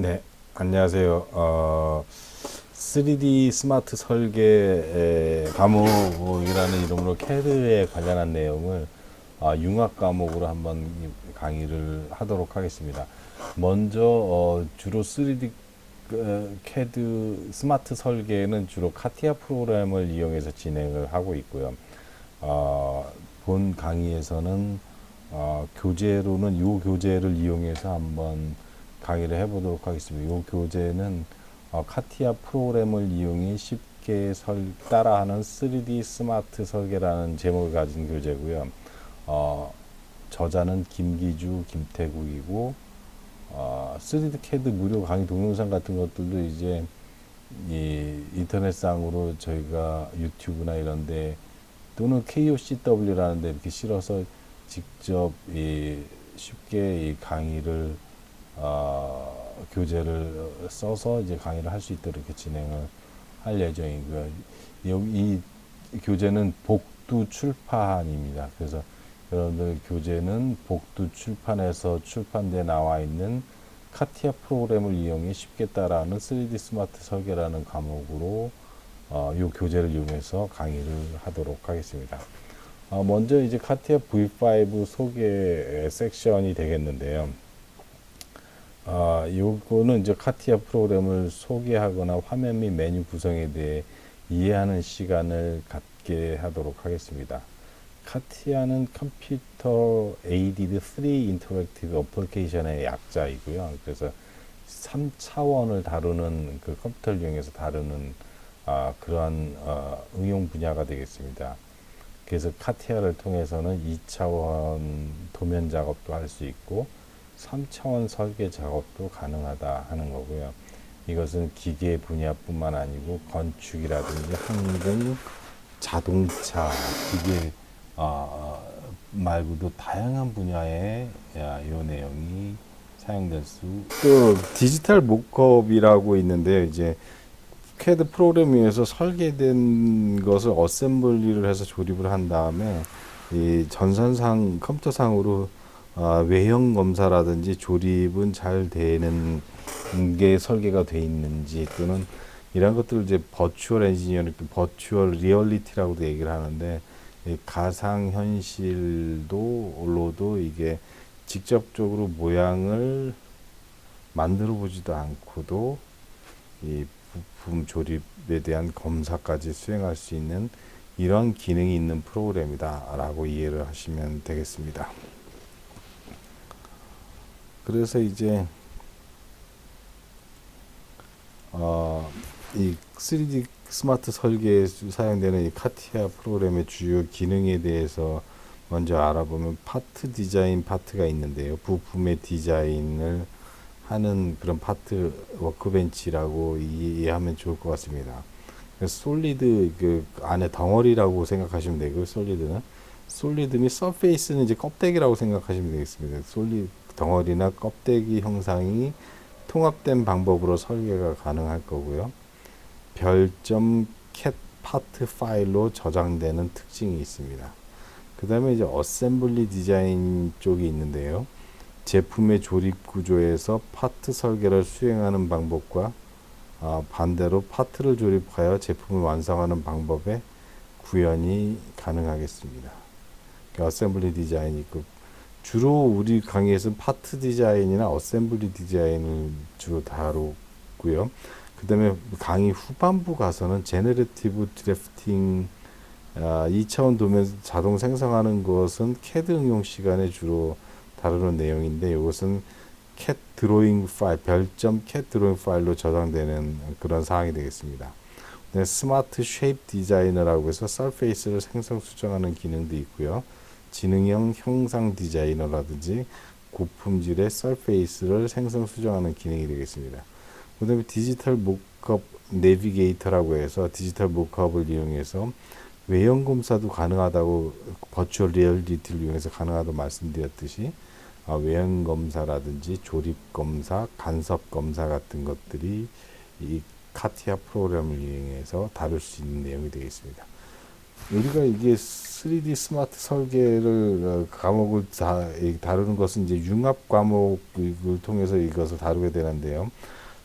네, 안녕하세요. 어, 3D 스마트 설계 과목이라는 이름으로 CAD에 관련한 내용을 어, 융합 과목으로 한번 강의를 하도록 하겠습니다. 먼저 어, 주로 3D 그, CAD 스마트 설계는 주로 카티아 프로그램을 이용해서 진행을 하고 있고요. 어, 본 강의에서는 어, 교재로는 이 교재를 이용해서 한번 강의를 해보도록 하겠습니다. 이 교재는 어, 카티아 프로그램을 이용해 쉽게 설, 따라하는 3D 스마트 설계라는 제목을 가진 교재고요. 어, 저자는 김기주, 김태국이고 어, 3D CAD 무료 강의 동영상 같은 것들도 이제 이 인터넷상으로 저희가 유튜브나 이런데 또는 KOCW라는 데 이렇게 실어서 직접 이 쉽게 이 강의를 어, 교재를 써서 이제 강의를 할 수 있도록 이렇게 진행을 할 예정이고요. 여기 이 교재는 복두 출판입니다. 그래서 여러분들 교재는 복두 출판에서 출판돼 나와 있는 카티아 프로그램을 이용해 쉽게 따라하는 3D 스마트 설계라는 과목으로 어, 이 교재를 이용해서 강의를 하도록 하겠습니다. 어, 먼저 이제 카티아 V5 소개 섹션이 되겠는데요. 아, 요거는 이제 카티아 프로그램을 소개하거나 화면 및 메뉴 구성에 대해 이해하는 시간을 갖게 하도록 하겠습니다. 카티아는 컴퓨터 에이디드 3 인터랙티브 어플리케이션의 약자이고요. 그래서 3차원을 다루는 그 컴퓨터를 이용해서 다루는 아, 그러한 어, 응용 분야가 되겠습니다. 그래서 카티아를 통해서는 2차원 도면 작업도 할 수 있고 3차원 설계 작업도 가능하다 하는 거고요. 이것은 기계 분야뿐만 아니고 건축이라든지 항공, 자동차, 기계 어, 말고도 다양한 분야에 이 내용이 사용될 수. 또 디지털 모컵이라고 있는데 이제 CAD 프로그램 위에서 설계된 것을 어셈블리를 해서 조립을 한 다음에 이 전선상 컴퓨터상으로 아, 외형 검사라든지 조립은 잘 되는 게 설계가 돼 있는지 또는 이런 것들을 이제 버추얼 엔지니어링, 버추얼 리얼리티라고도 얘기를 하는데 가상 현실도 로도 이게 직접적으로 모양을 만들어 보지도 않고도 이 부품 조립에 대한 검사까지 수행할 수 있는 이런 기능이 있는 프로그램이다라고 이해를 하시면 되겠습니다. 그래서 이제 어, 이 3D 스마트 설계에 사용되는 이 카티아 프로그램의 주요 기능에 대해서 먼저 알아보면 파트 디자인 파트가 있는데요. 부품의 디자인을 하는 그런 파트 워크벤치라고 이해하면 좋을 것 같습니다. 솔리드 그 안에 덩어리라고 생각하시면 되고 솔리드는 솔리드 및 서페이스는 이제 껍데기라고 생각하시면 되겠습니다. 솔리 덩어리나 껍데기 형상이 통합된 방법으로 설계가 가능할 거고요. 별점 캣 파트 파일로 저장되는 특징이 있습니다. 그 다음에 이제 어셈블리 디자인 쪽이 있는데요. 제품의 조립 구조에서 파트 설계를 수행하는 방법과 어, 반대로 파트를 조립하여 제품을 완성하는 방법의 구현이 가능하겠습니다. 어셈블리 디자인이 있고 주로 우리 강의에서는 파트 디자인이나 어셈블리 디자인을 주로 다루고요. 그 다음에 강의 후반부 가서는 제네레티브 드래프팅 아, 2차원 도면 자동 생성하는 것은 캐드 응용 시간에 주로 다루는 내용인데 이것은 캣 드로잉 파일, 별점 캣 드로잉 파일로 저장되는 그런 사항이 되겠습니다. 네, 스마트 쉐입 디자이너라고 해서 서페이스를 생성 수정하는 기능도 있고요. 지능형 형상 디자이너라든지 고품질의 서페이스를 생성 수정하는 기능이 되겠습니다. 그 다음에 디지털 모컵 내비게이터라고 해서 디지털 모컵을 이용해서 외형 검사도 가능하다고 버추얼 리얼리티를 이용해서 가능하다고 말씀드렸듯이 아, 외형 검사라든지 조립 검사, 간섭 검사 같은 것들이 이 카티아 프로그램을 이용해서 다룰 수 있는 내용이 되겠습니다. 우리가 이게 3D 스마트 설계를 어, 과목을 다 이- 다루는 것은 이제 융합 과목을 통해서 이것을 다루게 되는데요.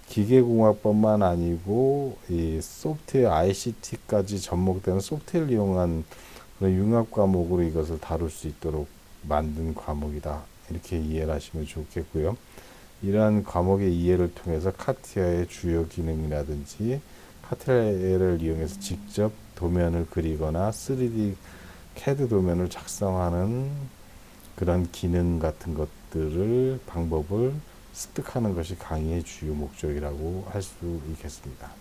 기계공학뿐만 아니고 이 소프트웨어 ICT까지 접목되는 소프트웨어를 이용한 그런 융합 과목으로 이것을 다룰 수 있도록 만든 과목이다. 이렇게 이해를 하시면 좋겠고요. 이러한 과목의 이해를 통해서 카티아의 주요 기능이라든지 카티아를 이용해서 직접 도면을 그리거나 3D CAD 도면을 작성하는 그런 기능 같은 것들을 방법을 습득하는 것이 강의의 주요 목적이라고 할 수 있겠습니다.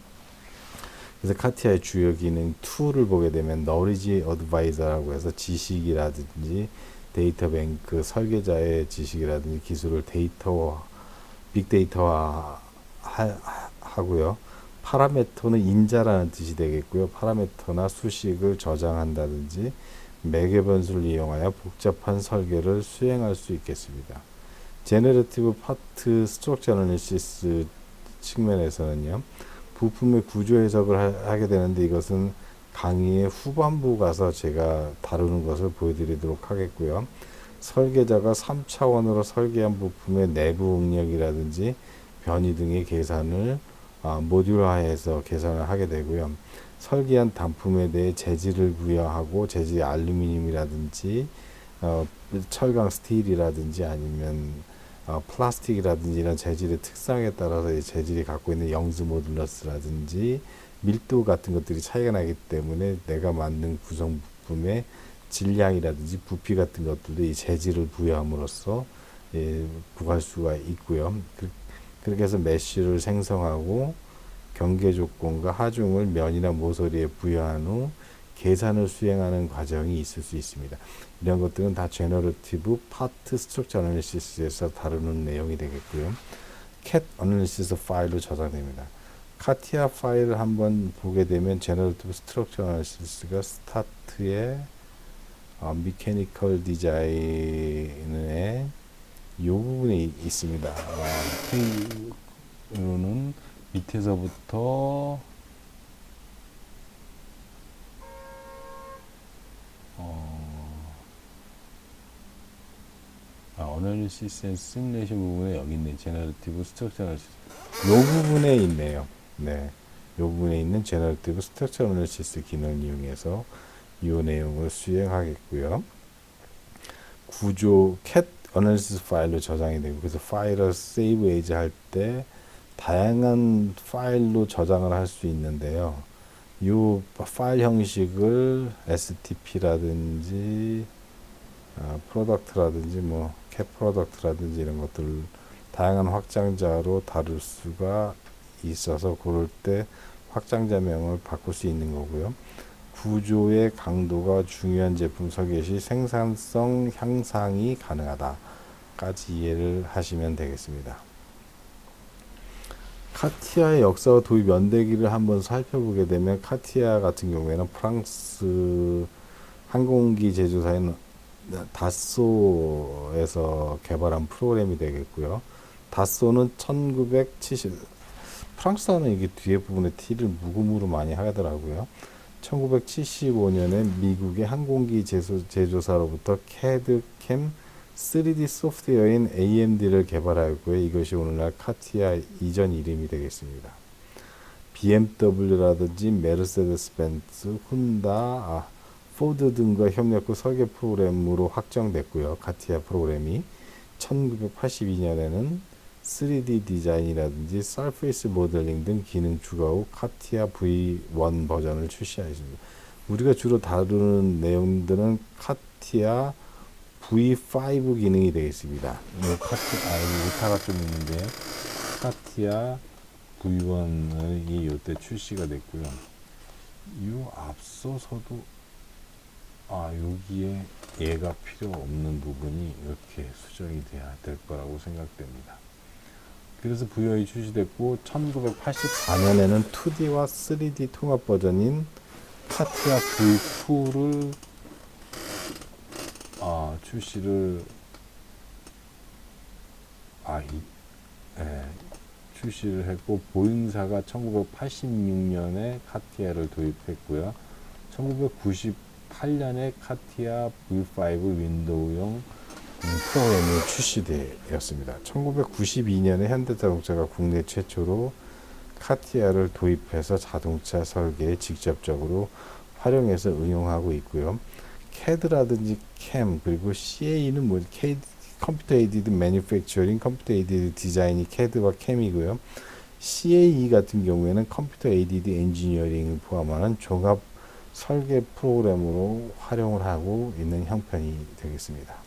그래서 카티아의 주요 기능 2를 보게 되면 Knowledge Advisor라고 해서 지식이라든지 데이터 뱅크 설계자의 지식이라든지 기술을 데이터화 빅데이터화 하, 하고요. 파라메터는 인자라는 뜻이 되겠고요. 파라메터나 수식을 저장한다든지 매개 변수를 이용하여 복잡한 설계를 수행할 수 있겠습니다. 제너레티브 파트 스트럭처 애널리시스 측면에서는요. 부품의 구조 해석을 하, 하게 되는데 이것은 강의의 후반부 가서 제가 다루는 것을 보여드리도록 하겠고요. 설계자가 3차원으로 설계한 부품의 내부 응력이라든지 변이 등의 계산을 아, 모듈화해서 계산을 하게 되고요. 설계한 단품에 대해 재질을 부여하고 재질이 알루미늄이라든지 어, 철강 스틸이라든지 아니면 어, 플라스틱이라든지 이런 재질의 특성에 따라서 이 재질이 갖고 있는 영즈 모듈러스라든지 밀도 같은 것들이 차이가 나기 때문에 내가 만든 구성 부품의 질량이라든지 부피 같은 것들도 이 재질을 부여함으로써 예, 구할 수가 있고요. 그, 그렇게 해서 메쉬를 생성하고 경계 조건과 하중을 면이나 모서리에 부여한 후 계산을 수행하는 과정이 있을 수 있습니다. 이런 것들은 다 제너러티브 파트 스트럭처 애널리시스에서 다루는 내용이 되겠고요. 캣 애널리시스 파일로 저장됩니다. 카티아 파일을 한번 보게 되면 제너러티브 스트럭처 애널리시스가 스타트에 어, 미케니컬 디자인의 이 부분에 이- 있습니다. 어, 페이로는 밑에서부터 어, 아, 어널리시스 앤 시뮬레이션 부분에 여기 있네. 제너러티브 스트럭처 어널리시스. 요 부분에 있네요. 네. 요 부분에 있는 제너러티브 스트럭처 어널리시스 기능을 이용해서 이 내용을 수행하겠고요. 구조 캣 어널리시스 파일로 저장이 되고 그래서 파일을 세이브 에이즈 할 때 다양한 파일로 저장을 할 수 있는데요. 이 파일 형식을 STP라든지 아, 프로덕트라든지 뭐 캡 프로덕트라든지 이런 것들 다양한 확장자로 다룰 수가 있어서 그럴 때 확장자명을 바꿀 수 있는 거고요. 구조의 강도가 중요한 제품 설계 시 생산성 향상이 가능하다까지 이해를 하시면 되겠습니다. 카티아의 역사와 도입 연대기를 한번 살펴보게 되면 카티아 같은 경우에는 프랑스 항공기 제조사인 다소에서 개발한 프로그램이 되겠고요. 다소는 1970 프랑스어는 이게 뒤에 부분에 T를 묵음으로 많이 하더라고요. 1975년에 미국의 항공기 제조, 제조사로부터 CAD 캠 3D 소프트웨어인 AMD를 개발하였고요. 이것이 오늘날 카티아 이전 이름이 되겠습니다. BMW라든지 메르세데스 벤츠, 혼다, 아, 포드 등과 협력 후 설계 프로그램으로 확정됐고요. 카티아 프로그램이 1982년에는 3D 디자인이라든지 서페이스 모델링 등 기능 추가 후 카티아 V1 버전을 출시하였습니다. 우리가 주로 다루는 내용들은 카티아 V5 기능이 되겠습니다. 요 카티, 아, 오타가 좀 있는데, 카티아 V1이 이때 출시가 됐고요. 이 앞서서도, 아, 여기에 얘가 필요 없는 부분이 이렇게 수정이 돼야 될 거라고 생각됩니다. 그래서 V1이 출시됐고, 1984년에는 2D와 3D 통합 버전인 카티아 V2를 아, 출시를 아, 이, 예, 출시를 했고 보잉사가 1986년에 카티아를 도입했고요. 1998년에 카티아 V5 윈도우용 음, 프로그램이 출시되었습니다. 1992년에 현대자동차가 국내 최초로 카티아를 도입해서 자동차 설계에 직접적으로 활용해서 응용하고 있고요. CAD라든지 CAM 그리고 CA는 뭐 K, 컴퓨터 에이디드 매니팩처링, 컴퓨터 에이디드 디자인이 CAD와 CAM이고요. CAE 같은 경우에는 컴퓨터 에이디드 엔지니어링을 포함하는 종합 설계 프로그램으로 활용을 하고 있는 형편이 되겠습니다.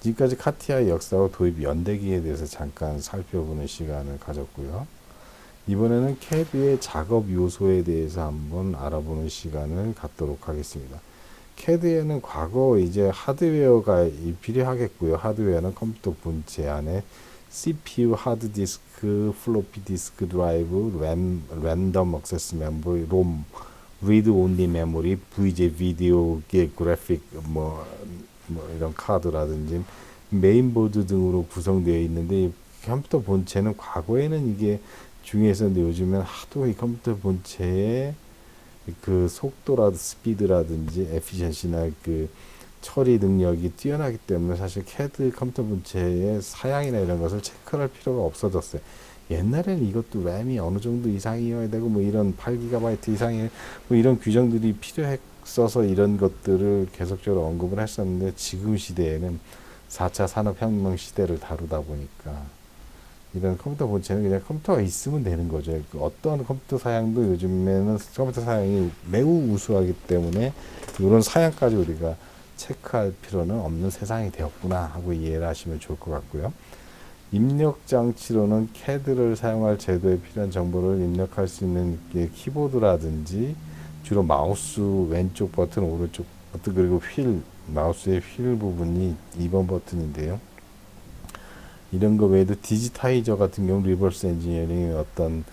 지금까지 카티아의 역사와 도입 연대기에 대해서 잠깐 살펴보는 시간을 가졌고요. 이번에는 CAD의 작업 요소에 대해서 한번 알아보는 시간을 갖도록 하겠습니다. CAD에는 과거 이제 하드웨어가 이- 필요하겠고요. 하드웨어는 컴퓨터 본체 안에 CPU, 하드디스크, 플로피 디스크 드라이브, 램, 랜덤 액세스 메모리, 롬, 리드 온리 메모리, VJ 비디오, 게 그래픽 뭐, 뭐 이런 카드라든지 메인보드 등으로 구성되어 있는데 이 컴퓨터 본체는 과거에는 이게 중요했었는데 요즘엔 하도 이 컴퓨터 본체에 그 속도라든 스피드라든지 에피션시나 그 처리 능력이 뛰어나기 때문에 사실 CAD 컴퓨터 본체의 사양이나 이런 것을 체크할 필요가 없어졌어요. 옛날에는 이것도 램이 어느 정도 이상이어야 되고 뭐 이런 8GB 이상의 뭐 이런 규정들이 필요했 어서 이런 것들을 계속적으로 언급을 했었는데 지금 시대에는 4차 산업혁명 시대를 다루다 보니까 이런 컴퓨터 본체는 그냥 컴퓨터가 있으면 되는 거죠. 그 어떤 컴퓨터 사양도 요즘에는 컴퓨터 사양이 매우 우수하기 때문에 이런 사양까지 우리가 체크할 필요는 없는 세상이 되었구나 하고 이해를 하시면 좋을 것 같고요. 입력 장치로는 CAD를 사용할 제도에 필요한 정보를 입력할 수 있는 게 키보드라든지 주로 마우스 왼쪽 버튼, 오른쪽 버튼 그리고 휠 마우스의 휠 부분이 2번 버튼인데요. 이런 거 외에도 디지타이저 같은 경우 리버스 엔지니어링의 어떤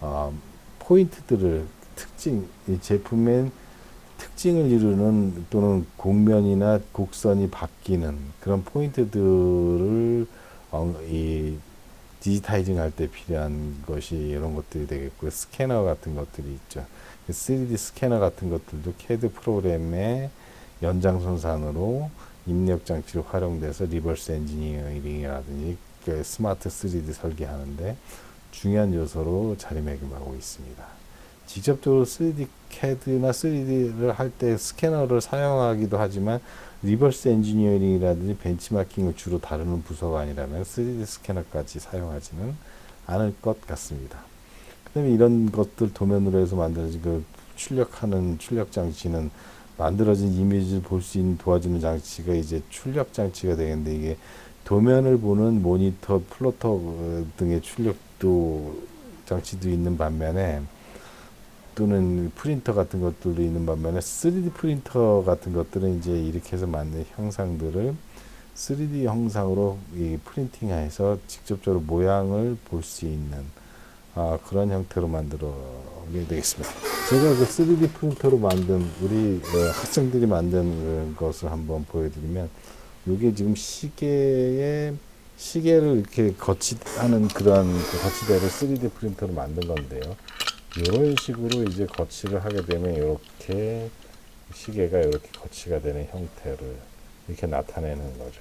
어, 포인트들을 특징 이 제품의 특징을 이루는 또는 곡면이나 곡선이 바뀌는 그런 포인트들을 어, 이 디지타이징 할 때 필요한 것이 이런 것들이 되겠고요. 스캐너 같은 것들이 있죠. 3D 스캐너 같은 것들도 CAD 프로그램의 연장선상으로 입력 장치로 활용돼서 리버스 엔지니어링이라든지 그 스마트 3D 설계하는데 중요한 요소로 자리매김하고 있습니다. 직접적으로 3D CAD나 3D를 할 때 스캐너를 사용하기도 하지만 리버스 엔지니어링이라든지 벤치마킹을 주로 다루는 부서가 아니라면 3D 스캐너까지 사용하지는 않을 것 같습니다. 그다음에 이런 것들 도면으로 해서 만들어진 그 출력하는 출력 장치는 만들어진 이미지를 볼 수 있는 도와주는 장치가 이제 출력 장치가 되겠는데 이게 도면을 보는 모니터, 플로터 어, 등의 출력도 장치도 있는 반면에 또는 프린터 같은 것들도 있는 반면에 3D 프린터 같은 것들은 이제 이렇게 해서 만든 형상들을 3D 형상으로 이 프린팅해서 직접적으로 모양을 볼 수 있는 아, 그런 형태로 만들어게 되겠습니다. 제가 그 3D 프린터로 만든 우리 어, 학생들이 만든 그 것을 한번 보여드리면 이게 지금 시계에 시계를 이렇게 거치하는 그런 그 거치대를 3D 프린터로 만든 건데요. 이런 식으로 이제 거치를 하게 되면 이렇게 시계가 이렇게 거치가 되는 형태를 이렇게 나타내는 거죠.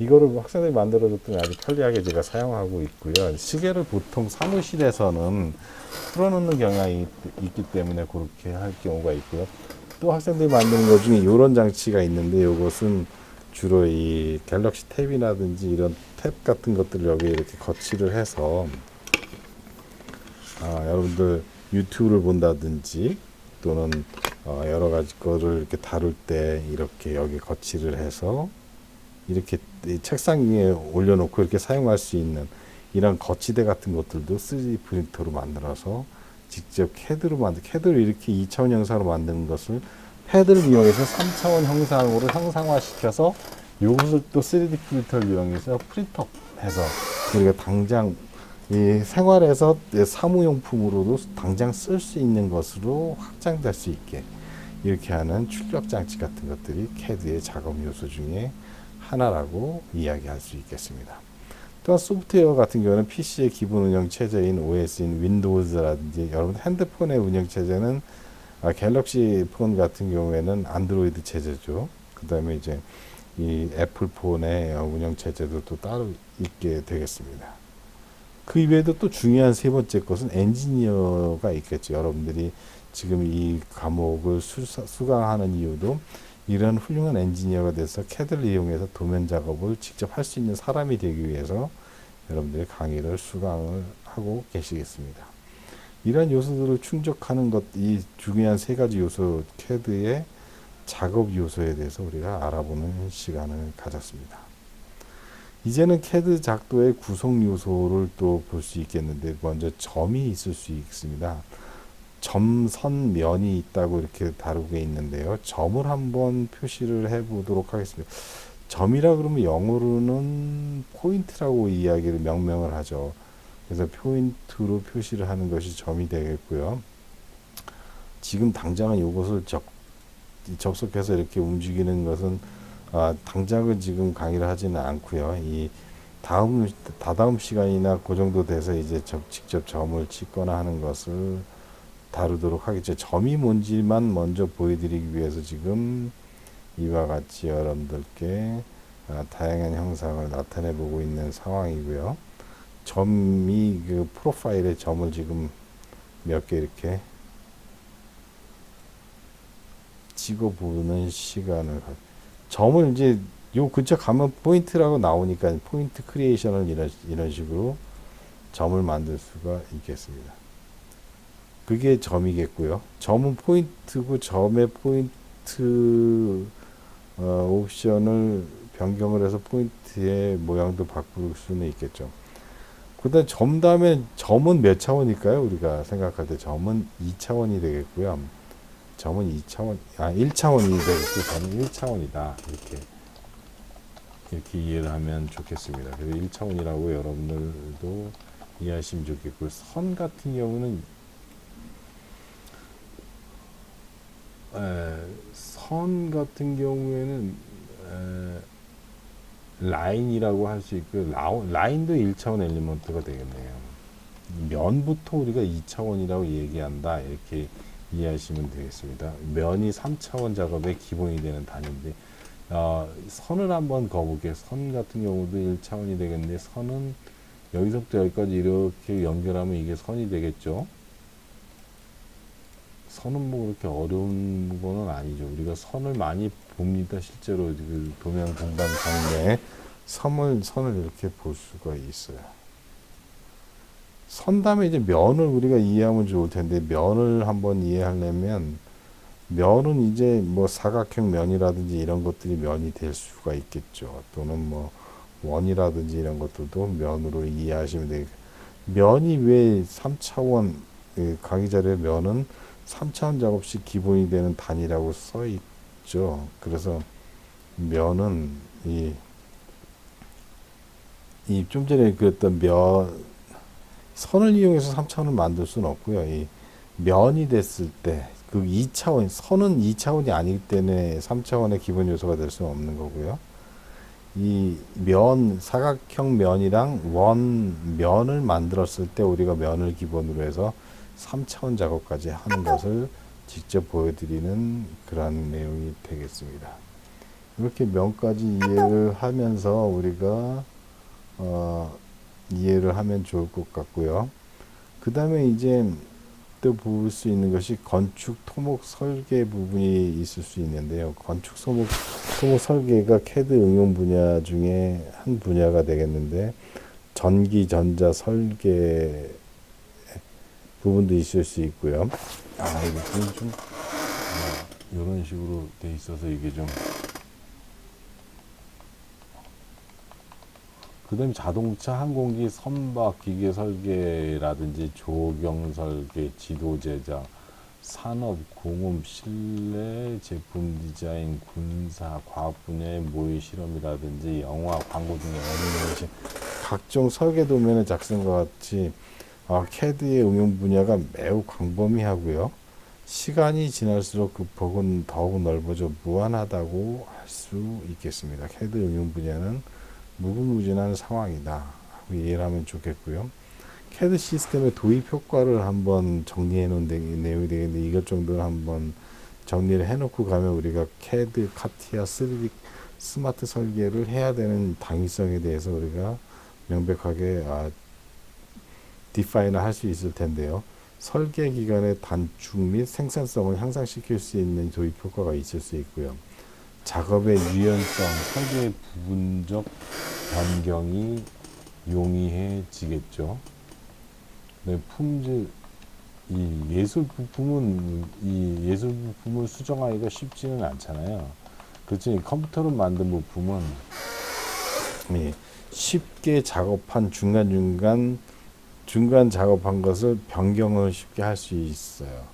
이거를 학생들이 만들어줬더니 아주 편리하게 제가 사용하고 있고요. 시계를 보통 사무실에서는 풀어놓는 경향이 있- 있기 때문에 그렇게 할 경우가 있고요. 또 학생들이 만드는 것 중에 이런 장치가 있는데 이것은 주로 이 갤럭시 탭이라든지 이런 탭 같은 것들을 여기 이렇게 거치를 해서 아, 여러분들 유튜브를 본다든지 또는 어, 여러 가지 거를 이렇게 다룰 때 이렇게 여기 거치를 해서 이렇게 이 책상 위에 올려놓고 이렇게 사용할 수 있는 이런 거치대 같은 것들도 3D 프린터로 만들어서 직접 캐드로 만든 캐드를 이렇게 2차원 형상으로 만드는 것을 패드를 이용해서 3차원 형상으로 형상화시켜서 이것을 또 3D 프린터를 이용해서 프린터해서 우리가 당장 이 생활에서 내 사무용품으로도 당장 쓸 수 있는 것으로 확장될 수 있게 이렇게 하는 출력 장치 같은 것들이 CAD의 작업 요소 중에 하나라고 이야기할 수 있겠습니다. 또한 소프트웨어 같은 경우는 PC의 기본 운영 체제인 OS인 윈도우즈라든지 여러분 핸드폰의 운영 체제는 아, 갤럭시 폰 같은 경우에는 안드로이드 체제죠. 그 다음에 이제 이 애플 폰의 운영 체제도 또 따로 있게 되겠습니다. 그 이외에도 또 중요한 세 번째 것은 엔지니어가 있겠죠. 여러분들이 지금 이 과목을 수, 수강하는 이유도 이런 훌륭한 엔지니어가 돼서 캐드를 이용해서 도면 작업을 직접 할 수 있는 사람이 되기 위해서 여러분들이 강의를 수강을 하고 계시겠습니다. 이러한 요소들을 충족하는 것, 이 중요한 세 가지 요소 캐드의 작업 요소에 대해서 우리가 알아보는 시간을 가졌습니다. 이제는 캐드 작도의 구성 요소를 또 볼 수 있겠는데 먼저 점이 있을 수 있습니다. 점, 선, 면이 있다고 이렇게 다루고 있는데요. 점을 한번 표시를 해 보도록 하겠습니다. 점이라 그러면 영어로는 포인트라고 이야기를 명명을 하죠. 그래서 포인트로 표시를 하는 것이 점이 되겠고요. 지금 당장은 이것을 적, 접속해서 이렇게 움직이는 것은 아, 당장은 지금 강의를 하지는 않고요. 이 다음 다다음 시간이나 그 정도 돼서 이제 적, 직접 점을 찍거나 하는 것을 다루도록 하겠죠. 점이 뭔지만 먼저 보여드리기 위해서 지금 이와 같이 여러분들께 아, 다양한 형상을 나타내 보고 있는 상황이고요. 점이 그 프로파일에 점을 지금 몇 개 이렇게 찍어 보는 시간을 가. 점을 이제 요 근처 가면 포인트라고 나오니까 포인트 크리에이션을 이런 이런 식으로 점을 만들 수가 있겠습니다. 그게 점이겠고요. 점은 포인트고 점의 포인트 어, 옵션을 변경을 해서 포인트의 모양도 바꿀 수는 있겠죠. 그다음 점 다음에 점은 몇 차원일까요? 우리가 생각할 때 점은 2차원이 되겠고요. 점은 2차원, 아 1차원이 되겠고 점은 1차원이다. 이렇게 이렇게 이해를 하면 좋겠습니다. 그래서 1차원이라고 여러분들도 이해하시면 좋겠고 선 같은 경우는 에, 선 같은 경우에는 에, 라인이라고 할 수 있고 라인도 1차원 엘리먼트가 되겠네요. 면부터 우리가 2차원이라고 얘기한다 이렇게 이해하시면 되겠습니다. 면이 3차원 작업의 기본이 되는 단위인데 어, 선을 한번 거볼게요. 선 같은 경우도 1차원이 되겠는데 선은 여기서부터 여기까지 이렇게 연결하면 이게 선이 되겠죠. 선은 뭐 그렇게 어려운 거는 아니죠. 우리가 선을 많이 봅니다. 실제로 그 도면 공간 장면에 선을, 선을 이렇게 볼 수가 있어요. 선 다음에 이제 면을 우리가 이해하면 좋을 텐데 면을 한번 이해하려면 면은 이제 뭐 사각형 면이라든지 이런 것들이 면이 될 수가 있겠죠. 또는 뭐 원이라든지 이런 것들도 면으로 이해하시면 되겠고 면이 왜 3차원 강의 자료에 면은 3차원 작업식 기본이 되는 단위라고 써 있죠. 그래서 면은 이 이 좀 전에 그랬던 면 선을 이용해서 3차원을 만들 수는 없고요. 이 면이 됐을 때 그 2차원 선은 2차원이 아니기 때문에 3차원의 기본 요소가 될 수는 없는 거고요. 이 면 사각형 면이랑 원 면을 만들었을 때 우리가 면을 기본으로 해서 3차원 작업까지 하는 것을 직접 보여드리는 그런 내용이 되겠습니다. 이렇게 면까지 이해를 하면서 우리가 어, 이해를 하면 좋을 것 같고요. 그 다음에 이제 또 볼 수 있는 것이 건축 토목 설계 부분이 있을 수 있는데요. 건축 토목, 토목 설계가 캐드 응용 분야 중에 한 분야가 되겠는데 전기 전자 설계 부분도 있을 수 있고요. 아, 이거 좀 아, 이런 식으로 돼 있어서 이게 좀 그 다음에 자동차, 항공기, 선박, 기계 설계라든지 조경 설계, 지도 제작, 산업, 공업, 실내, 제품 디자인, 군사, 과학 분야의 모의 실험이라든지 영화, 광고 등의 애니메이션, 각종 설계 도면의 작성과 같이 아, 캐드의 응용 분야가 매우 광범위하고요. 시간이 지날수록 그 폭은 더욱 넓어져 무한하다고 할 수 있겠습니다. 캐드 응용 분야는 무궁무진한 상황이다 이해를 하면 좋겠고요. 캐드 시스템의 도입 효과를 한번 정리해 놓은 데- 내용이 되겠는데 이것 정도는 한번 정리를 해놓고 가면 우리가 캐드, 카티아, 3D 스마트 설계를 해야 되는 당위성에 대해서 우리가 명백하게 아, 디파인을 할 수 있을 텐데요. 설계 기간의 단축 및 생산성을 향상시킬 수 있는 도입 효과가 있을 수 있고요. 작업의 유연성, 설계의 부분적 변경이 용이해지겠죠. 네, 품질, 이 예술 부품은 이 예술 부품을 수정하기가 쉽지는 않잖아요. 그렇지 컴퓨터로 만든 부품은 예, 쉽게 작업한 중간 중간 중간 작업한 것을 변경을 쉽게 할 수 있어요.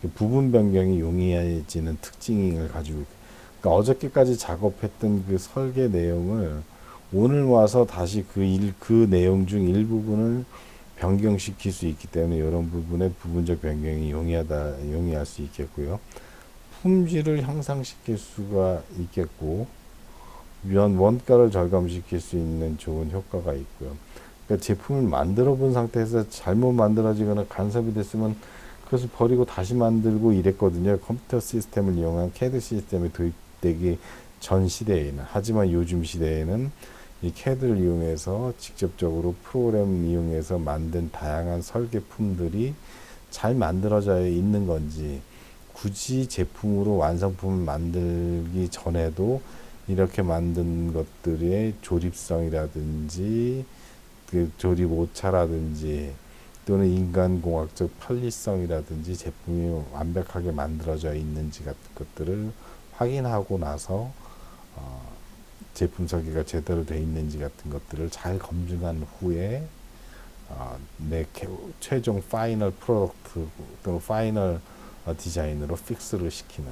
그 부분 변경이 용이해지는 특징을 가지고 그러니까 어저께까지 작업했던 그 설계 내용을 오늘 와서 다시 그 일, 그 내용 중 일부분을 변경시킬 수 있기 때문에 이런 부분의 부분적 변경이 용이하다, 용이할 수 있겠고요. 품질을 향상시킬 수가 있겠고, 원, 원가를 절감시킬 수 있는 좋은 효과가 있고요. 그러니까 제품을 만들어 본 상태에서 잘못 만들어지거나 간섭이 됐으면 그것을 버리고 다시 만들고 이랬거든요. 컴퓨터 시스템을 이용한 CAD 시스템이 도입되기 전 시대에는. 하지만 요즘 시대에는 이 CAD를 이용해서 직접적으로 프로그램 이용해서 만든 다양한 설계품들이 잘 만들어져 있는 건지 굳이 제품으로 완성품을 만들기 전에도 이렇게 만든 것들의 조립성이라든지 그 조립 오차라든지 또는 인간공학적 편리성이라든지 제품이 완벽하게 만들어져 있는지 같은 것들을 확인하고 나서 어, 제품 설계가 제대로 돼 있는지 같은 것들을 잘 검증한 후에 어, 내 개- 최종 파이널 프로덕트 또는 파이널 어, 디자인으로 픽스를 시키는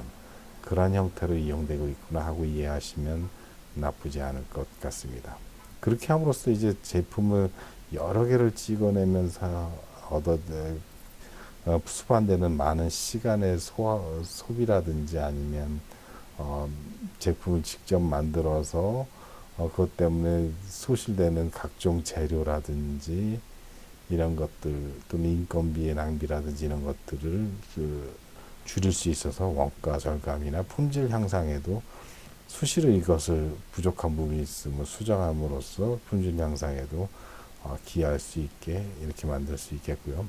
그런 형태로 이용되고 있구나 하고 이해하시면 나쁘지 않을 것 같습니다. 그렇게 함으로써 이제 제품을 여러 개를 찍어내면서 얻어 어, 수반되는 많은 시간의 소화, 소비라든지 아니면 어, 제품을 직접 만들어서 어, 그것 때문에 소실되는 각종 재료라든지 이런 것들 또는 인건비의 낭비라든지 이런 것들을 그 줄일 수 있어서 원가 절감이나 품질 향상에도 수시로 이것을 부족한 부분이 있으면 수정함으로써 품질 향상에도 어, 기여할 수 있게 이렇게 만들 수 있겠고요.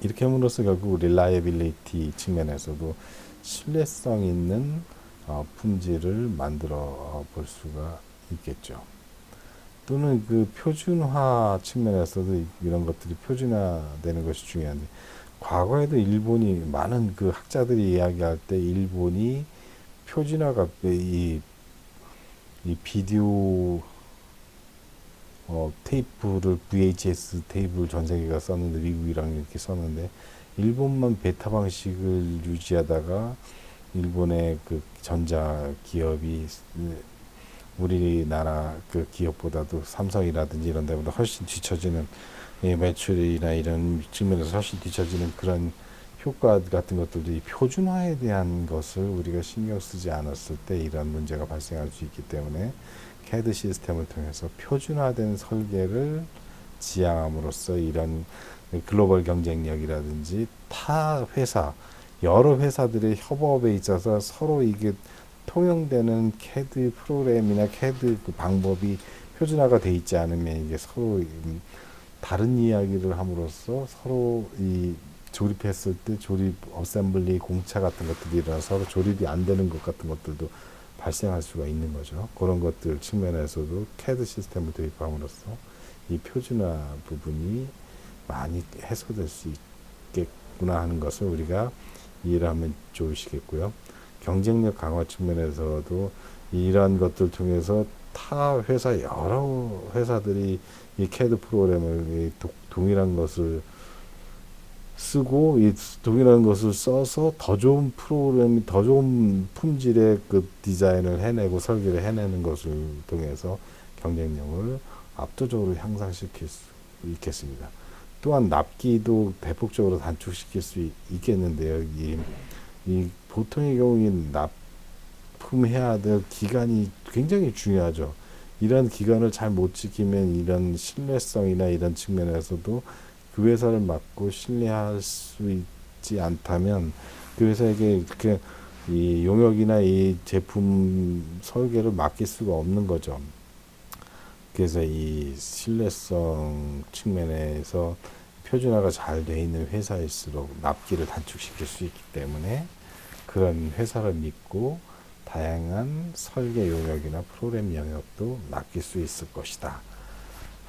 이렇게 함으로써 결국 릴라이빌리티 측면에서도 신뢰성 있는 어, 품질을 만들어 어, 볼 수가 있겠죠. 또는 그 표준화 측면에서도 이- 이런 것들이 표준화되는 것이 중요한데 과거에도 일본이 많은 그 학자들이 이야기할 때 일본이 표준화가 이, 이 비디오 어, 테이프를 VHS 테이프를 전 세계가 썼는데 미국이랑 이렇게 썼는데 일본만 베타 방식을 유지하다가 일본의 그 전자 기업이 우리나라 그 기업보다도 삼성이라든지 이런 데보다 훨씬 뒤처지는 이 매출이나 이런 측면에서 훨씬 뒤처지는 그런 효과 같은 것들도 이 표준화에 대한 것을 우리가 신경 쓰지 않았을 때 이런 문제가 발생할 수 있기 때문에 CAD 시스템을 통해서 표준화된 설계를 지향함으로써 이런 글로벌 경쟁력이라든지 타 회사 여러 회사들의 협업에 있어서 서로 이게 통용되는 CAD 프로그램이나 CAD 그 방법이 표준화가 돼 있지 않으면 이게 서로 음, 다른 이야기를 함으로써 서로 이 조립했을 때 조립 어셈블리 공차 같은 것들이 일어나서 조립이 안 되는 것 같은 것들도 발생할 수가 있는 거죠. 그런 것들 측면에서도 CAD 시스템을 도입함으로써 이 표준화 부분이 많이 해소될 수 있겠구나 하는 것을 우리가 이해를 하면 좋으시겠고요. 경쟁력 강화 측면에서도 이러한 것들 통해서 타 회사 여러 회사들이 이 CAD 프로그램을 동일한 것을 쓰고 이 동일한 것을 써서 더 좋은 프로그램이 더 좋은 품질의 그 디자인을 해내고 설계를 해내는 것을 통해서 경쟁력을 압도적으로 향상시킬 수 있겠습니다. 또한 납기도 대폭적으로 단축시킬 수 있- 있겠는데요. 이, 이 보통의 경우 이 납품해야 될 기간이 굉장히 중요하죠. 이런 기간을 잘 못 지키면 이런 신뢰성이나 이런 측면에서도 그 회사를 맡고 신뢰할 수 있지 않다면 그 회사에게 이렇게 이 용역이나 이 제품 설계를 맡길 수가 없는 거죠. 그래서 이 신뢰성 측면에서 표준화가 잘 돼 있는 회사일수록 납기를 단축시킬 수 있기 때문에 그런 회사를 믿고 다양한 설계 용역이나 프로그램 영역도 맡길 수 있을 것이다.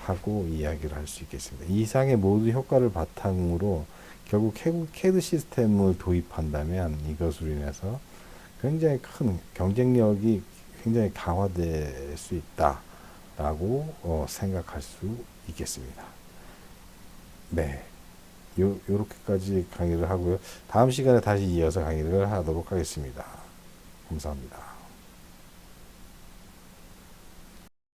하고 이야기를 할 수 있겠습니다. 이상의 모든 효과를 바탕으로 결국 캐- 캐드 시스템을 도입한다면 이것으로 인해서 굉장히 큰 경쟁력이 굉장히 강화될 수 있다라고 어, 생각할 수 있겠습니다. 네. 요, 요렇게까지 강의를 하고요. 다음 시간에 다시 이어서 강의를 하도록 하겠습니다. 감사합니다.